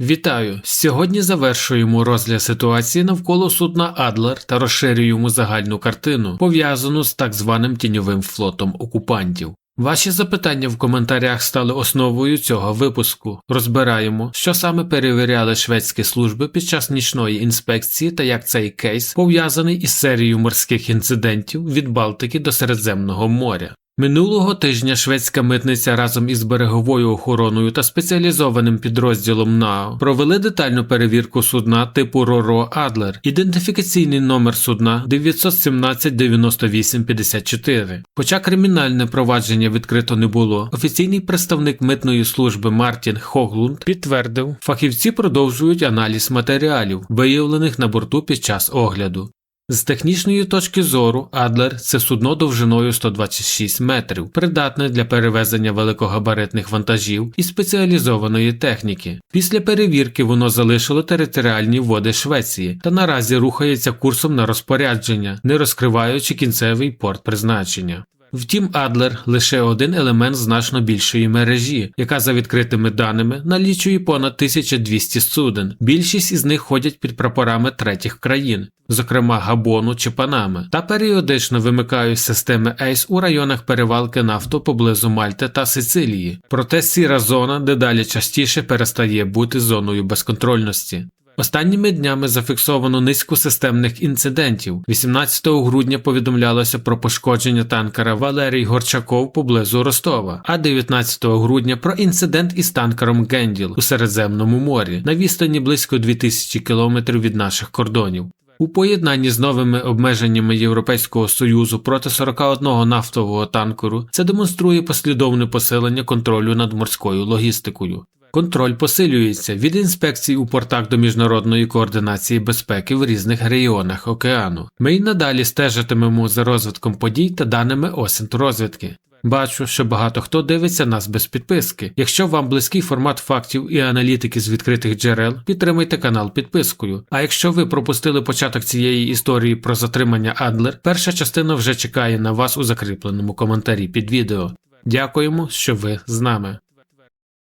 Вітаю! Сьогодні завершуємо розгляд ситуації навколо судна Адлер та розширюємо загальну картину, пов'язану з так званим тіньовим флотом окупантів. Ваші запитання в коментарях стали основою цього випуску. Розбираємо, що саме перевіряли шведські служби під час нічної інспекції та як цей кейс пов'язаний із серією морських інцидентів від Балтики до Середземного моря. Минулого тижня шведська митниця разом із береговою охороною та спеціалізованим підрозділом НАО провели детальну перевірку судна типу Роро Адлер. Ідентифікаційний номер судна 917 98 54. Хоча кримінальне провадження відкрито не було, офіційний представник митної служби Мартін Хоглунд підтвердив, фахівці продовжують аналіз матеріалів, виявлених на борту під час огляду. З технічної точки зору, Адлер це судно довжиною 126 метрів, придатне для перевезення великогабаритних вантажів і спеціалізованої техніки. Після перевірки воно залишило територіальні води Швеції та наразі рухається курсом на розпорядження, не розкриваючи кінцевий порт призначення. Втім, Адлер лише один елемент значно більшої мережі, яка за відкритими даними налічує понад 1200 суден. Більшість із них ходять під прапорами третіх країн, зокрема Габону чи Панами, та періодично вимикають системи ЕЙС у районах перевалки нафту поблизу Мальти та Сицилії. Проте сіра зона дедалі частіше перестає бути зоною безконтрольності. Останніми днями зафіксовано низку системних інцидентів. 18 грудня повідомлялося про пошкодження танкера Валерій Горчаков поблизу Ростова, а 19 грудня про інцидент із танкером Генділ у Середземному морі на відстані близько 2000 кілометрів від наших кордонів. У поєднанні з новими обмеженнями Європейського союзу проти 41 нафтового танкеру це демонструє послідовне посилення контролю над морською логістикою. Контроль посилюється від інспекцій у портах до міжнародної координації безпеки в різних регіонах океану. Ми й надалі стежитимемо за розвитком подій та даними осінт розвідки. Бачу, що багато хто дивиться нас без підписки. Якщо вам близький формат фактів і аналітики з відкритих джерел, підтримайте канал підпискою. А якщо ви пропустили початок цієї історії про затримання Адлер, перша частина вже чекає на вас у закріпленому коментарі під відео. Дякуємо, що ви з нами.